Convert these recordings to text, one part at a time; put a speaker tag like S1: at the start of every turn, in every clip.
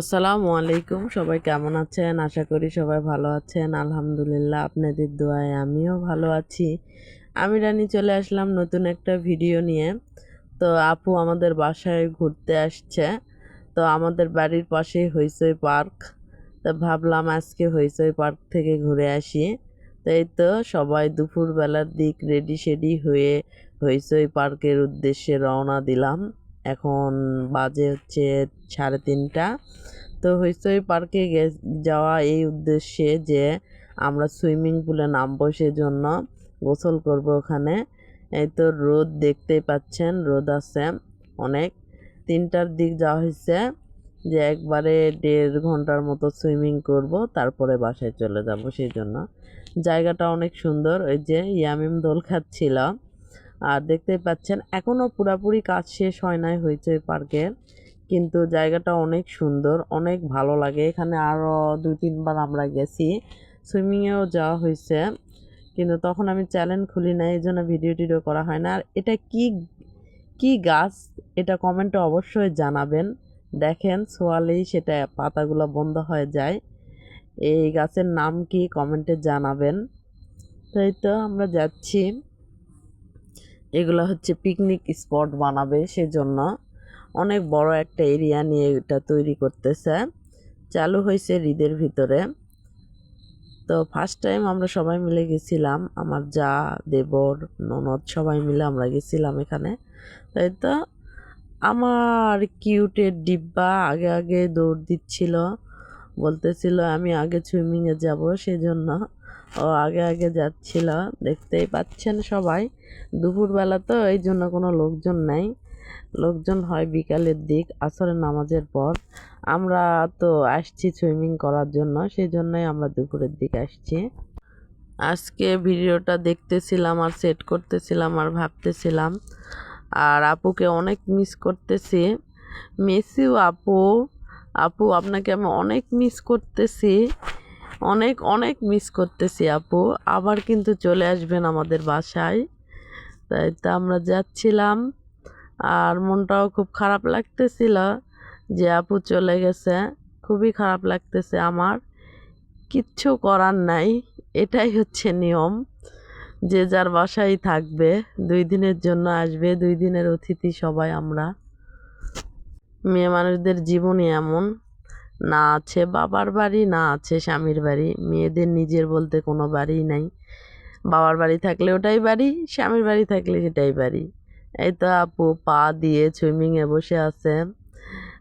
S1: আসসালামু আলাইকুম। সবাই কেমন আছেন? আশা করি সবাই ভালো আছেন। আলহামদুলিল্লাহ, আপনাদের দোয়ায় আমিও ভালো আছি। আমি রানী চলে আসলাম নতুন একটা ভিডিও নিয়ে। তো আপু আমাদের বাসায় ঘুরতে আসছে। তো আমাদের বাড়ির পাশেই হইচই পার্ক। তো ভাবলাম আজকে হইচই পার্ক থেকে ঘুরে আসি। তো এই তো সবাই দুপুরবেলার দিক রেডি শেডি হয়ে হইচই পার্কের উদ্দেশ্যে রওনা দিলাম। এখন বাজে হচ্ছে সাড়ে তিনটা। তো হইচই পার্কে গে, যাওয়া এই উদ্দেশ্যে যে আমরা সুইমিং পুলে নামবো সেজন্য। গোসল করব ওখানে। এই তো রোদ দেখতেই পাচ্ছেন, রোদ আছে অনেক। তিনটার দিক যাওয়া হয়েছে যে একবারে দেড় ঘণ্টার মতো সুইমিং করব, তারপরে বাসায় চলে যাব সেই জন্য জায়গাটা অনেক সুন্দর, ওই যে ইয়ামিম দোল খাচ্ছিল। আর দেখতেই পাচ্ছেন এখনও পুরাপুরি কাজ শেষ হয় নাই হইচই পার্কের কিন্তু জায়গাটা অনেক সুন্দর, অনেক ভালো লাগে। এখানে আরও দুই, তিনবার আমরা গেছি। সুইমিংয়েও যাওয়া হয়েছে। কিন্তু তখন আমি চ্যানেল খুলি না এই জন্য ভিডিও টিডিও করা হয় না। আর এটা কি কি গাছ? এটা কমেন্টে অবশ্যই জানাবেন। দেখেন সোয়ালেই সেটা পাতাগুলো বন্ধ হয়ে যায়। এই গাছের নাম কি কমেন্টে জানাবেন। তাই তো আমরা যাচ্ছি। এগুলো হচ্ছে পিকনিক স্পট বানাবে সেজন্য। অনেক বড় একটা এরিয়া নিয়ে এটা তৈরি করতেছে। চালু হয়েছে হৃদের ভিতরে। তো ফার্স্ট টাইম আমরা সবাই মিলে গেছিলাম। আমার যা, দেবর, ননদ সবাই মিলে আমরা গেছিলাম এখানে। তাই তো আমার কিউটের ডিব্বা আগে আগে দৌড় দিচ্ছিল। বলতেছিল, আমি আগে সুইমিংয়ে যাব সেজন্য। ও আগে আগে যাচ্ছিল। দেখতেই পাচ্ছেন সবাই। দুপুরবেলা তো এই জন্য কোনো লোকজন নাই। লোকজন হয় বিকালের দিক, আসরের নামাজের পর। আমরা তো আসছি সুইমিং করার জন্য সেই জন্যই আমরা দুপুরের দিক আসছি। আজকে ভিডিওটা দেখতেছিলাম আর সেট করতেছিলাম আর ভাবতেছিলাম। আর আপুকে অনেক মিস করতেছি। মেসিও আপু। আপু, আপনাকে আমি অনেক মিস করতেছি। অনেক অনেক মিস করতেছি, আপু। আবার কিন্তু চলে আসবেন আমাদের বাসায়। তাই তো আমরা যাচ্ছিলাম। আর মনটাও খুব খারাপ লাগতেছিল যে আপু চলে গেছে। খুবই খারাপ লাগতেছে আমার। কিচ্ছু করার নাই, এটাই হচ্ছে নিয়ম। যে যার বাসায় থাকবে, দুই দিনের জন্য আসবে, দুই দিনের অতিথি সবাই আমরা। মেয়ে মানুষদের জীবনই এমন। না আছে বাবার বাড়ি, না আছে স্বামীর বাড়ি। মেয়েদের নিজের বলতে কোনো বাড়িই নাই। বাবার বাড়ি থাকলে ওটাই বাড়ি, স্বামীর বাড়ি থাকলে সেটাই বাড়ি। এই তো আপু পা দিয়ে সুইমিংয়ে বসে আছে।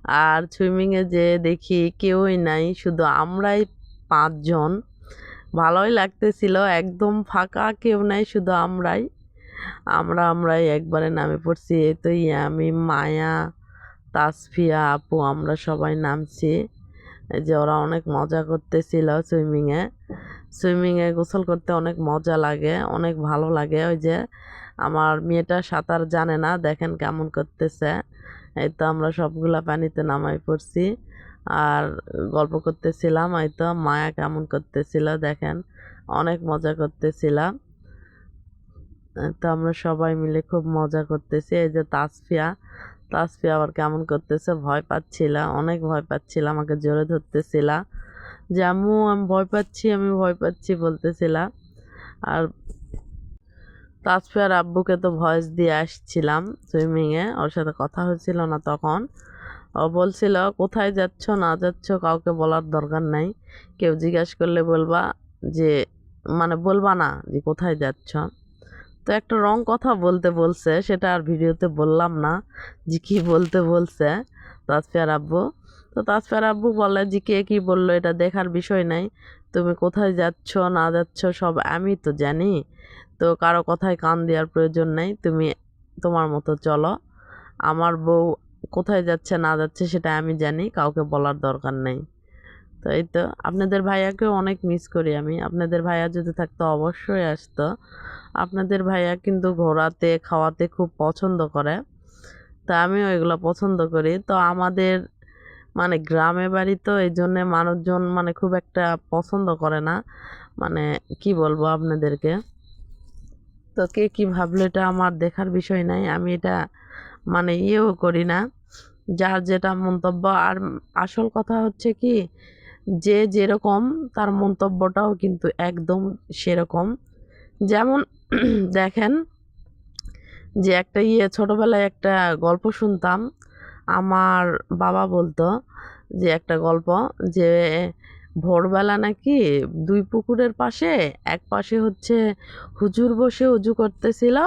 S1: আর সুইমিংয়ে যে দেখি কেউই নাই, শুধু আমরাই পাঁচজন। ভালোই লাগতেছিল, একদম ফাঁকা কেউ নাই, শুধু আমরাই। আমরা আমরাই একবারে নামে পড়ছি, এই তো আমি মায়া, তাসফিয়া, আপু, আমরা সবাই নামছি। যে ওরা অনেক মজা করতেছিল সুইমিংয়ে সুইমিংয়ে গোসল করতে অনেক মজা লাগে, অনেক ভালো লাগে, ওই যে আমার মেয়েটা সাঁতার জানে না, দেখেন কেমন করতেছে। এই তো আমরা সবগুলা পানিতে নামাই পড়ছি। আর গল্প করতেছিলাম, এই তো মায়া কেমন করতেছিল দেখেন, অনেক মজা করতেছিলাম। তো আমরা সবাই মিলে খুব মজা করতেছি। এই যে তাসফিয়া তাসফিয়া আবার কেমন করতেছে ভয় পাচ্ছিল, অনেক ভয় পাচ্ছিল, আমাকে জোরে ধরতেছিল। যে আমি ভয় পাচ্ছি, আমি ভয় পাচ্ছি বলতেছিলাম আর তাসফিয়ার আব্বুকে তো ভয়েস দিয়ে আসছিলাম সুইমিংয়ে ওর সাথে কথা হয়েছিল না তখন। ও বলছিল, কোথায় যাচ্ছ, না যাচ্ছ, কাউকে বলার দরকার নাই। কেউ জিজ্ঞাসা করলে বলবা যে মানে বলবা না যে কোথায় যাচ্ছ। তো একটা রং কথা বলতে বলছে, সেটা আর ভিডিওতে বললাম না যে কী বলতে বলছে তাসফিয়ার আব্বু। তো তাসফিয়ার আব্বু বলে যে, কে কী বলল, এটা দেখার বিষয় নাই। তুমি কোথায় যাচ্ছ, না যাচ্ছ, সব আমি তো জানি। তো কারও কথায় কান দেওয়ার প্রয়োজন নেই, তুমি তোমার মতো চলো। আমার বউ কোথায় যাচ্ছে না যাচ্ছে সেটা আমি জানি, কাউকে বলার দরকার নেই। তো এই তো, আপনাদের ভাইয়াকেও অনেক মিস করি আমি। আপনাদের ভাইয়া যদি থাকতো অবশ্যই আসতো। আপনাদের ভাইয়া কিন্তু ঘোরাতে, খাওয়াতে খুব পছন্দ করে। তা আমিও এগুলো পছন্দ করি। তো আমাদের মানে গ্রামে বাড়ি তো এই জন্যে মানুষজন মানে খুব একটা পছন্দ করে না। মানে কি বলব আপনাদেরকে? তো কে কী ভাবলো এটা আমার দেখার বিষয় নাই, আমি এটা মানে ইয়েও করি না। যার যেটা মন্তব্য, আর আসল কথা হচ্ছে কি, যে যেরকম তার মন্তব্যটাও কিন্তু একদম সেরকম। যেমন দেখেন যে একটা ইয়ে ছোটোবেলায় একটা গল্প শুনতাম, আমার বাবা বলতো যে একটা গল্প যে ভোরবেলা নাকি দুই পুকুরের পাশে, এক পাশে হচ্ছে হুজুর বসে উজু করতেছিল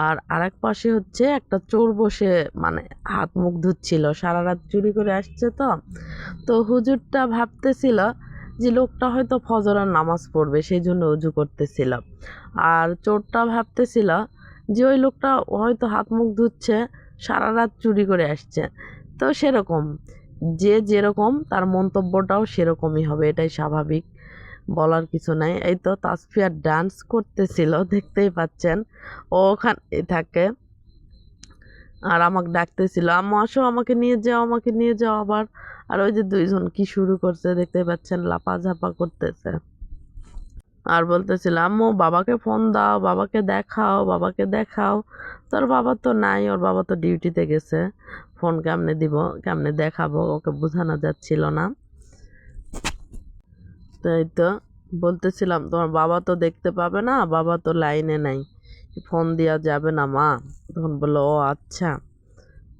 S1: আর আরেক পাশে হচ্ছে একটা চোর বসে মানে হাত মুখ ধুচ্ছিল। সারা রাত চুরি করে আসছে তো। তো হুজুরটা ভাবতেছিল যে লোকটা হয়তো ফজরের নামাজ পড়বে সেই জন্য উজু করতেছিল। আর চোরটা ভাবতেছিল যে ওই লোকটা হয়তো হাত মুখ ধুচ্ছে, সারা রাত চুরি করে আসছে। তো সেরকম। যে যেরকম তার মন্তব্যটাও সেরকমই হবে, এটাই স্বাভাবিক। বলার কিছু নাই। এই তো তাসফিয়া ডান্স করতেছিল, দেখতেই পাচ্ছেন। ও ওখানে থাকে। আর আমাকে ডাকতেছিল, আম্মা, আসো আমাকে নিয়ে যাও, আমাকে নিয়ে যাও আবার। আর ওই যে দুইজন কি শুরু করছে দেখতে পাচ্ছেন লাপা ঝাপা করতেছে। আর বলতেছিল, আম্মু, বাবাকে ফোন দাও, বাবাকে দেখাও বাবাকে দেখাও। তোর বাবা তো নাই, ওর বাবা তো ডিউটিতে গেছে। ফোন কেমনে দিব, কেমনে দেখাবো? ওকে বোঝানো যাচ্ছিল না। তাই তো বলতেছিলাম, তোমার বাবা তো দেখতে পাবে না, বাবা তো লাইনে নাই। ফোন দেওয়া যাবে না, মা। তখন বলল, ও আচ্ছা।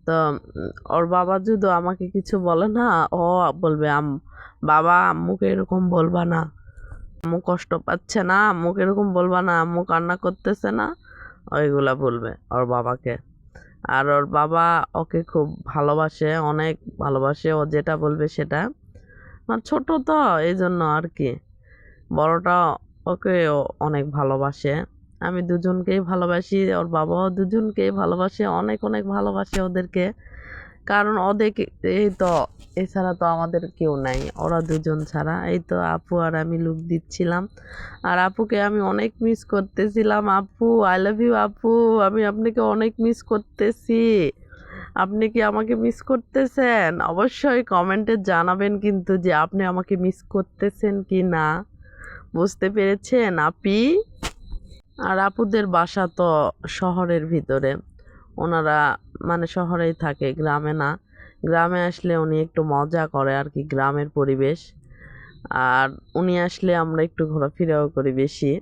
S1: তো ওর বাবা যদি আমাকে কিছু বলে না, ও বলবে আম বাবা, আম্মুকে এরকম বলবা না। আম্মু কষ্ট পাচ্ছে না, আম্মুকে এরকম বলবা না, আম্মু কান্না করতেছে না, ওইগুলা বলবে ওর বাবাকে। আর ওর বাবা ওকে খুব ভালোবাসে, অনেক ভালোবাসে, ও যেটা বলবে সেটা। মানে ছোট তো এই জন্য আর কি। বড়টা ওকে অনেক ভালোবাসে। আমি দুজনকেই ভালোবাসি, ওর বাবাও দুজনকেই ভালোবাসে, অনেক অনেক ভালোবাসে ওদেরকে। কারণ ওদেরকে এই তো, এছাড়া তো আমাদের কেউ নাই, ওরা দুজন ছাড়া। এই তো আপু আর আমি লুক দিচ্ছিলাম। আর আপুকে আমি অনেক মিস করতেছিলাম। আপু আই লাভ ইউ আপু। আমি আপনাকে অনেক মিস করতেছি। আপনি কি আমাকে মিস করতেছেন? অবশ্যই কমেন্টে জানাবেন কিন্তু যে আপনি আমাকে মিস করতেছেন কি না। বুঝতে পেরেছেন, আপি? আর আপুদের বাসা তো শহরের ভিতরে। ওনারা মানে শহরেই থাকে, গ্রামে না। গ্রামে আসলে উনি একটু মজা করে আর কি, গ্রামের পরিবেশ। আর উনি আসলে আমরা একটু ঘোরাফেরাও করি বেশি।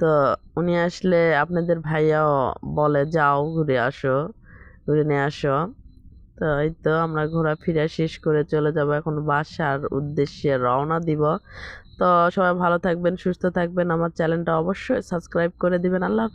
S1: তো উনি আসলে আপনাদের ভাইয়াও বলে, যাও, ঘুরে আসো, ঘুরে নিয়ে আসো। তো এই তো আমরা ঘোরাফেরা শেষ করে চলে যাব এখন বাসার উদ্দেশ্যে রওনা দিব। তো সবাই ভালো থাকবেন, সুস্থ থাকবেন। আমার চ্যানেলটা অবশ্যই সাবস্ক্রাইব করে দিবেন। আল্লাহ